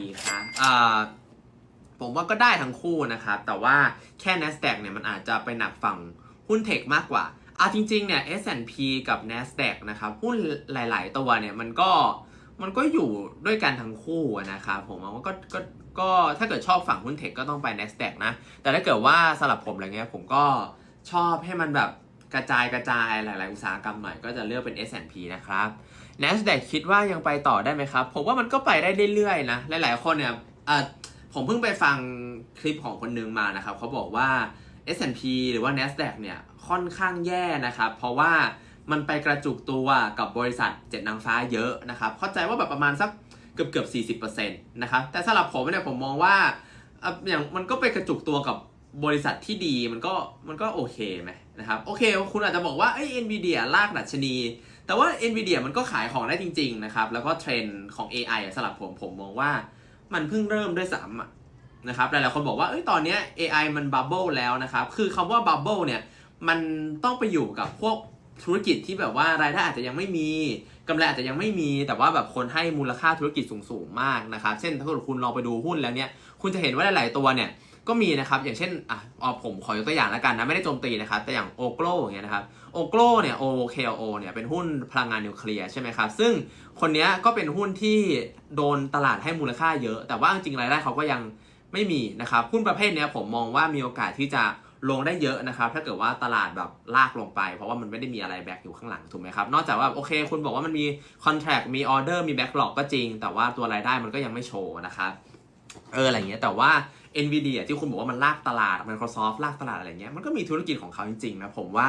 ดีคะอ่าผมว่าก็ได้ทั้งคู่นะครับ แต่ว่าแค่ NASDAQ เนี่ยมันอาจจะไปหนักฝั่งหุ้นเทคมากกว่าอะจริงๆเนี่ย S&P กับ NASDAQ นะครับหุ้นหลาย ๆ ตัวเนี่ยมันก็มันก็อยู่ด้วยกันทั้งคู่นะครับผมว่าก็ก็ก็ถ้าเกิดชอบฝั่งหุ้นเทคก็ต้องไป NASDAQ นะ แต่ถ้าเกิดว่าสำหรับผมอะไรเงี้ยผมก็ชอบให้มันแบบ กระจายกระจายหลาย ๆ อุตสาหกรรมหน่อยก็จะเลือกเป็น S&P นะครับ NASDAQ คิดว่ายังไปต่อได้ไหมครับ ผมว่ามันก็ไปได้เรื่อย ๆ นะ หลาย ๆ คนเนี่ยผมเพิ่งไปฟังคลิปของคนนึงมานะครับเขาบอกว่า S&P หรือว่า NASDAQ เนี่ยค่อนข้างแย่นะครับ เพราะว่ามันไปกระจุกตัวกับบริษัทเจ็ดนางฟ้าเยอะนะครับ เข้าใจว่าแบบประมาณสักเกือบเกือบ40%นะครับ แต่สำหรับผมเนี่ยผมมองว่าอย่างมันก็ไปกระจุกตัวกับ บริษัทที่ดีมันก็มันก็โอเคไหมนะครับโอเค คุณอาจจะบอกว่าเอ้ย NVIDIA ลากดัชนี แต่ว่า NVIDIA มันก็ขายของได้จริงๆนะครับแล้วก็เทรนด์ของ AI อสำหรับผมผมมองว่ามันเพิ่งเริ่มด้วยซ้ำนะครับหลายๆคนบอกว่าเอ้ยตอนนี้ AI มันบับเบิลแล้วนะครับคือคำว่าบับเบิลเนี่ยมันต้องไปอยู่กับพวกธุรกิจที่แบบว่ารายได้อาจจะยังไม่มีกำไรอาจจะยังไม่มี แต่ว่าแบบคนให้มูลค่าธุรกิจสูงๆมากนะครับ เช่นถ้าเกิดคุณลองไปดูหุ้นแล้วเนี่ย คุณจะเห็นว่าหลาย ๆ ตัวเนี่ย ก็มีนะครับ อย่างเช่นอะเอาผมขอยกตัวอย่างแล้วกันนะ ไม่ได้โจมตีนะครับ แต่อย่างโอโกลอย่างเงี้ยนะครับโอโกลเนี่ย OKLO เนี่ย เป็นหุ้นพลังงานนิวเคลียร์ใช่ไหมครับ ซึ่งคนเนี้ยก็เป็นหุ้นที่โดนตลาดให้มูลค่าเยอะ แต่ว่าจริงรายได้เขาก็ยังไม่มีนะครับ หุ้นประเภทเนี้ยผมมองว่ามีโอกาสที่จะลงได้เยอะนะครับ ถ้าเกิดว่าตลาดแบบลากลงไป เพราะว่ามันไม่ได้มีอะไรแบกอยู่ข้างหลังถูกไหมครับ นอกจากว่าโอเค คุณบอกว่ามันมีคอนแท c t มีออเดอร์มีแบ็กหลอกก็จริง แต่ว่าตัวรายได้มันก็ยังไม่โชว์นะครับ เอออะไรเงี้ย แต่ว่า NVIDIA ที่คุณบอกว่ามันลากตลาด Microsoft ลากตลาดอะไรเงี้ย มันก็มีธุรกิจของเขาจริงๆนะผมว่า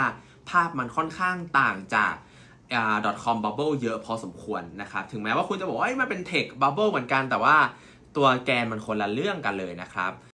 ภาพมันค่อนข้างต่างจากอ่า .com bubble เยอะพอสมควรนะครับ ถึงแม้ว่าคุณจะบอกว่ามันเป็น tech bubble เหมือนกัน แต่ว่าตัวแกนมันคนละเรื่องกันเลยนะครับ